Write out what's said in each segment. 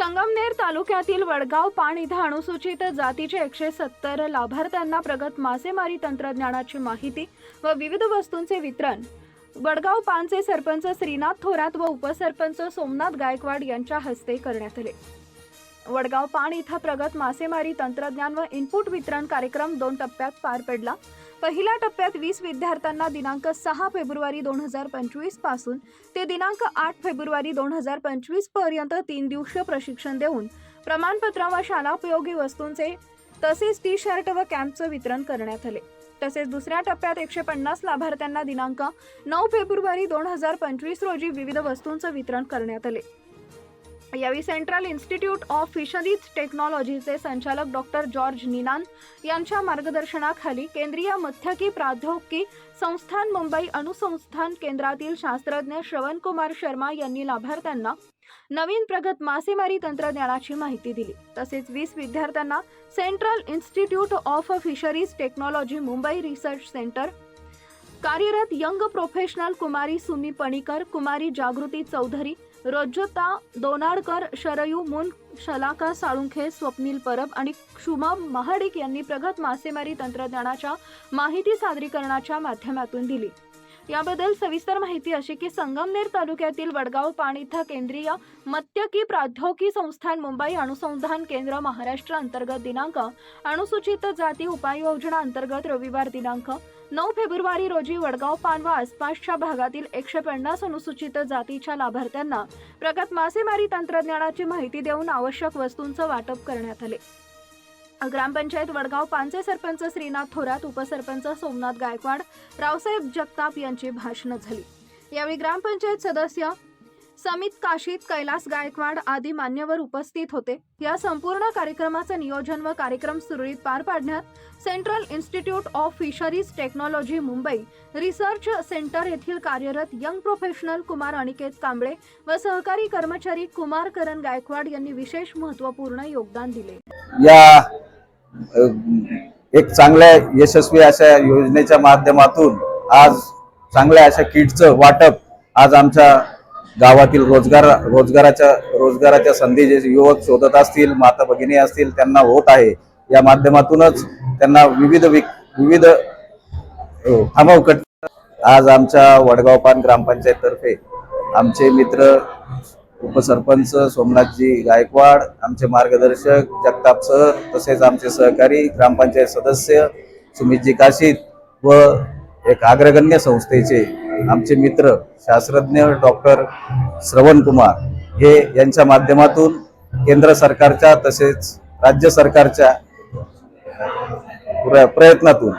संगमनेर तालुक्यातील वडगाव पाण इथं अनुसूचित जातीचे एकशे सत्तर लाभार्थ्यांना प्रगत मासेमारी तंत्रज्ञानाची माहिती व विविध वस्तूंचे वितरण. वडगाव पानचे सरपंच श्रीनाथ थोरात व उपसरपंच सोमनाथ गायकवाड यांच्या हस्ते करण्यात आले. वडगाव पाण इथं प्रगत मासेमारी तंत्रज्ञान व इनपुट वितरण कार्यक्रम दोन टप्प्यात पार पडला. पहिल्या टप्प्यात वीस विद्यार्थ्यांना दिनांक सहा फेब्रुवारी दोन हजार पंचवीसपासून ते दिनांक आठ फेब्रुवारी दोन हजार पंचवीसपर्यंत तीन दिवसीय प्रशिक्षण देऊन प्रमाणपत्र व शालापयोगी वस्तूंचे तसेच टी शर्ट व कॅम्पचं वितरण करण्यात आले. तसेच दुसऱ्या टप्प्यात एकशे पन्नास लाभार्थ्यांना दिनांक नऊ फेब्रुवारी दोन हजार पंचवीस रोजी विविध वस्तूंचं वितरण करण्यात आले. यावेळी सेंट्रल इन्स्टिट्यूट ऑफ फिशरीज टेक्नॉलॉजीचे संचालक डॉक्टर जॉर्ज निनान यांच्या मार्गदर्शनाखाली केंद्रीय मथ्यकी प्राध्यापकी संस्थान मुंबई अणुसंस्थान केंद्रातील शास्त्रज्ञ श्रवणकुमार शर्मा यांनी लाभार्थ्यांना नवीन प्रगत मासेमारी तंत्रज्ञानाची माहिती दिली. तसेच वीस विद्यार्थ्यांना central institute of fisheries technology Mumbai research centre कार्यरत यंग प्रोफेशनल कुमारी सुमी पणीकर कुमारी जागृती चौधरी रोज्जता दोनाडकर शरयू मुन शलाका साळुंखे स्वप्नील परब आणि शुभम महाडिक यांनी प्रगत मासेमारी तंत्रज्ञानाच्या माहिती सादरीकरणाच्या माध्यमातून दिली. याबद्दल सविस्तर माहिती अशी की संगमनेर तालुक्यातील वडगाव पाण इथं केंद्रीय मत्यकी प्राद्योगिकी संस्थान मुंबई अणुसंधान केंद्र महाराष्ट्र अंतर्गत दिनांक अनुसूचित जाती उपाययोजना अंतर्गत रविवार दिनांक नऊ फेब्रुवारी रोजी वडगाव पान व आसपासच्या भागातील एकशे पन्नास अनुसूचित जातीच्या लाभार्थ्यांना प्रगत मासेमारी तंत्रज्ञानाची माहिती देऊन आवश्यक वस्तूंचं वाटप करण्यात आले. ग्रामपंचायत वडगाव पानचे सरपंच श्रीनाथ थोरात उपसरपंच सोमनाथ गायकवाड रावसाहेब जगताप यांची भाषणं झाली. यावेळी ग्रामपंचायत सदस्य समित काशीत कैलास गायकवाड आदी मान्यवर उपस्थित होते. या संपूर्ण कार्यक्रमाचं नियोजन व कार्यक्रम सुरळीत पार पाडण्यात central institute of fisheries technology Mumbai research centre येथील कार्यरत यंग प्रोफेशनल कुमार अनिकेत कांबळे व सहकारी कर्मचारी कुमार करण गायकवाड यांनी विशेष महत्त्वपूर्ण योगदान दिले. या एक चांगल्या यशस्वी अशा योजनेच्या माध्यमातून आज चांगल्या अशा किटचं वाटप आज आमच्या गावातील रोजगार रोजगाराच्या रोजगाराच्या संधी जे युवक शोधत असतील माता भगिनी असतील त्यांना होत आहे. या माध्यमातूनच त्यांना विविध विक- विविध हो, थांबवकट आज आमच्या वडगाव पान ग्रामपंचायत तर्फे आमचे मित्र उपसरपंच सोमनाथजी गायकवाड आमचे मार्गदर्शक जगताप सर तसेच आमचे सहकारी ग्रामपंचायत सदस्य सुमितजी काशीद व एक अग्रगण्य संस्थेचे आमचे मित्र शास्त्रज्ञ डॉक्टर श्रवण कुमार हे यांच्या माध्यमातून केंद्र सरकारच्या तसेच राज्य सरकारच्या प्रयत्नातून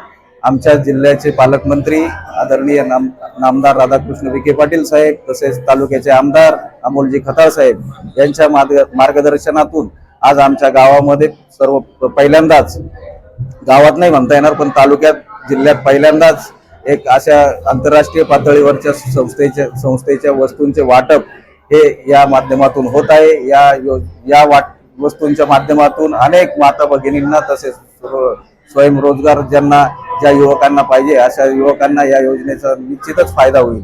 आमच्या जिल्ह्याचे पालकमंत्री आदरणीय नाम नामदार राधाकृष्ण विखे पाटील साहेब तसेच तालुक्याचे आमदार अमोलजी खताळ साहेब यांच्या मार्ग- मार्गदर्शनातून आज आमच्या गावामध्ये सर्व प- पहिल्यांदाच गावात नाही म्हणता येणार पण तालुक्यात जिल्ह्यात पहिल्यांदाच एक अशा आंतरराष्ट्रीय पातळीवरच्या संस्थेच्या संस्थेच्या वस्तूंचे वाटप हे या माध्यमातून होत आहे. या यो- या वाट वस्तूंच्या माध्यमातून अनेक माता भगिनींना तसेच स्वयंरोजगार ज्यांना ज्या युवकांना पाहिजे अशा युवकांना या योजनेचा निश्चितच फायदा होईल.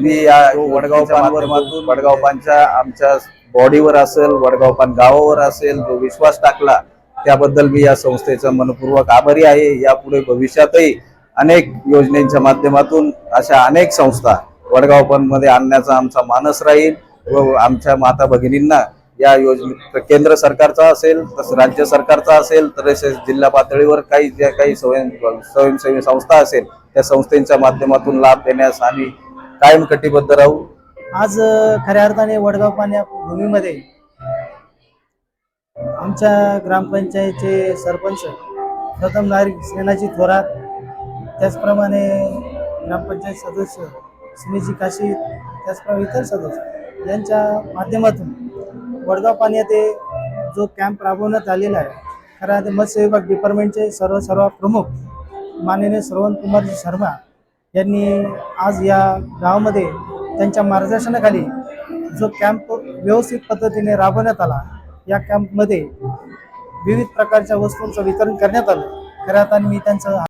मी या वडगाव पानच्या आमच्या बॉडीवर असेल वडगाव पान गावावर असेल जो विश्वास टाकला त्याबद्दल मी या संस्थेचा मनपूर्वक आभारी आहे. यापुढे भविष्यातही अनेक योजनेच्या माध्यमातून अशा अनेक संस्था वडगाव पानमध्ये आणण्याचा आमचा मानस राहील व आमच्या माता भगिनींना या योजने केंद्र सरकारचा असेल तसं राज्य सरकारचा असेल तसेच जिल्हा पातळीवर काही ज्या काही स्वयं स्वयंसेवी संस्था असेल त्या संस्थेच्या माध्यमातून लाभ देण्यास आम्ही कायम कटिबद्ध राहू. आज खऱ्या अर्थाने वडगाव पाण्या भूमीमध्ये आमच्या ग्रामपंचायतचे सरपंच प्रथम नागरिक सेनाजी थोरात त्याचप्रमाणे ग्रामपंचायत सदस्य सुनीजी काशी त्याचप्रमाणे इतर सदस्य यांच्या माध्यमातून वडगाव पाणी येथे जो कॅम्प राबवण्यात आलेला आहे खरं ते मत्स्य विभाग डिपार्टमेंटचे सर्व सर्व प्रमुख माननीय श्रवण कुमार शर्मा यांनी आज या गावामध्ये त्यांच्या मार्गदर्शनाखाली जो कॅम्प व्यवस्थित पद्धतीने राबवण्यात आला या कॅम्पमध्ये विविध प्रकारच्या वस्तूंचं वितरण करण्यात आलं. खऱ्या अर्थाने मी त्यांचं